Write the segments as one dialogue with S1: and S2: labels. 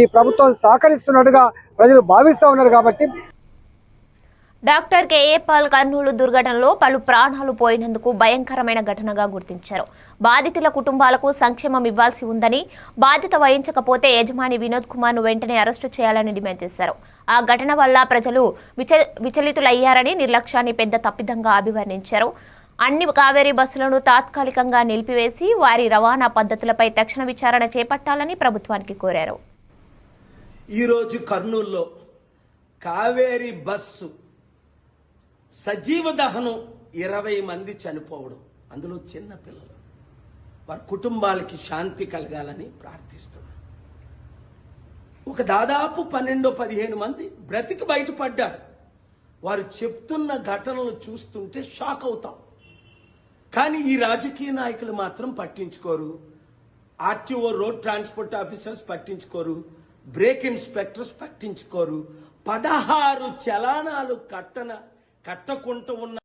S1: ఈ ప్రభుత్వం సహకరిస్తున్నట్టుగా ప్రజలు భావిస్తూ ఉన్నారు కాబట్టి
S2: doctor K A Paul Kurnool దుర్ఘటనలో పలు ప్రాణాలు పోయినందుకు భయంకరమైన ఘటనగా గుర్తించారు. బాధితుల కుటుంబాలకు సంక్షేమం ఇవ్వాల్సి ఉందని బాధ్యత వహించకపోతే యజమాని వినోద్ కుమార్ను వెంటనే అరెస్టు చేయాలని డిమాండ్ చేశారు. ఆ ఘటన వల్ల ప్రజలు విచ విచలితులయ్యారని నిర్లక్ష్యాన్ని పెద్ద తప్పిదంగా అభివర్ణించారు. అన్ని కావేరీ బస్సులను తాత్కాలికంగా నిలిపివేసి వారి రవాణా పద్ధతులపై తక్షణ విచారణ చేపట్టాలని ప్రభుత్వానికి కోరారు.
S3: ఈరోజు కర్నూల్లో కావేరి బస్సు సజీవ దహనం ఇరవై మంది చనిపోవడం. అందులో చిన్న పిల్లలు. వారి కుటుంబాలకి శాంతి కలగాలని ప్రార్థిస్తున్నాను ఒక దాదాపు పన్నెండో పదిహేను మంది బ్రతికి బయటపడ్డారు. వారు చెప్తున్న ఘటనలు చూస్తుంటే షాక్ అవుతాం. కానీ ఈ రాజకీయ నాయకులు మాత్రం పట్టించుకోరు. ఆర్టీఓ రోడ్ ట్రాన్స్పోర్ట్ ఆఫీసర్స్ పట్టించుకోరు. బ్రేక్ ఇన్స్పెక్టర్స్ పట్టించుకోరు. పదహారు చలానాలు కట్టన కట్టకుండా ఉన్న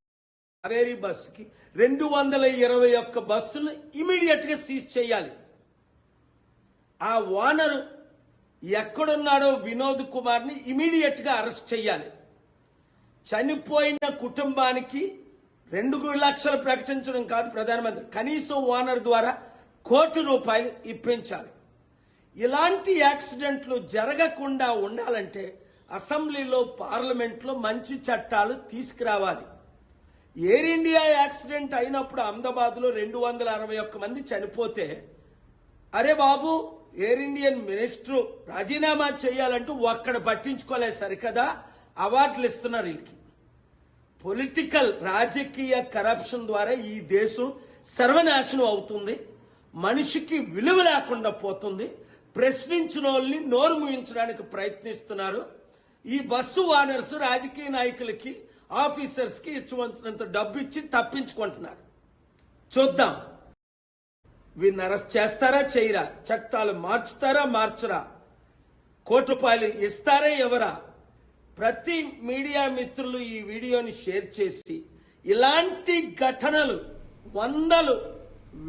S3: కావేరీ బస్సుకి రెండు వందల ఇరవై ఒక్క బస్సులు ఇమీడియట్గా సీజ్ చేయాలి. ఆ ఓనరు ఎక్కడున్నాడో వినోద్ కుమార్ని ఇమీడియట్గా అరెస్ట్ చేయాలి. చనిపోయిన కుటుంబానికి రెండు లక్షలు ప్రకటించడం కాదు ప్రధానమంత్రి. కనీసం ఓనర్ ద్వారా కోటి రూపాయలు ఇప్పించాలి. ఇలాంటి యాక్సిడెంట్లు జరగకుండా ఉండాలంటే అసెంబ్లీలో పార్లమెంట్లో మంచి చట్టాలు తీసుకురావాలి. ఎయిర్ ఇండియా యాక్సిడెంట్ అయినప్పుడు అహ్మదాబాద్లో రెండు వందల అరవై ఒక్క మంది చనిపోతే అరే బాబు ఎయిర్ ఇండియన్ మినిస్టర్ రాజీనామా చేయాలంటూ ఒక్కడ పట్టించుకోలేదు సరికదా? అవార్డులు ఇస్తున్నారు వీళ్ళకి. పొలిటికల్ రాజకీయ కరప్షన్ ద్వారా ఈ దేశం సర్వనాశనం అవుతుంది. మనిషికి విలువ లేకుండా పోతుంది. ప్రశ్నించిన వాళ్ళని నోరు ముయించడానికి ప్రయత్నిస్తున్నారు. ఈ బస్సు ఓనర్స్ రాజకీయ నాయకులకి ఆఫీసర్స్కి ఇచ్చినంత డబ్బు ఇచ్చి తప్పించుకుంటున్నారు. చూద్దాం. వీరిని అరెస్ట్ చేస్తారా చేయరా? చట్టాలు మార్చుతారా మార్చరా? కోటి రూపాయలు ఇస్తారా ఎవరా? ప్రతి మీడియా మిత్రులు ఈ వీడియోని షేర్ చేసి ఇలాంటి ఘటనలు వందలు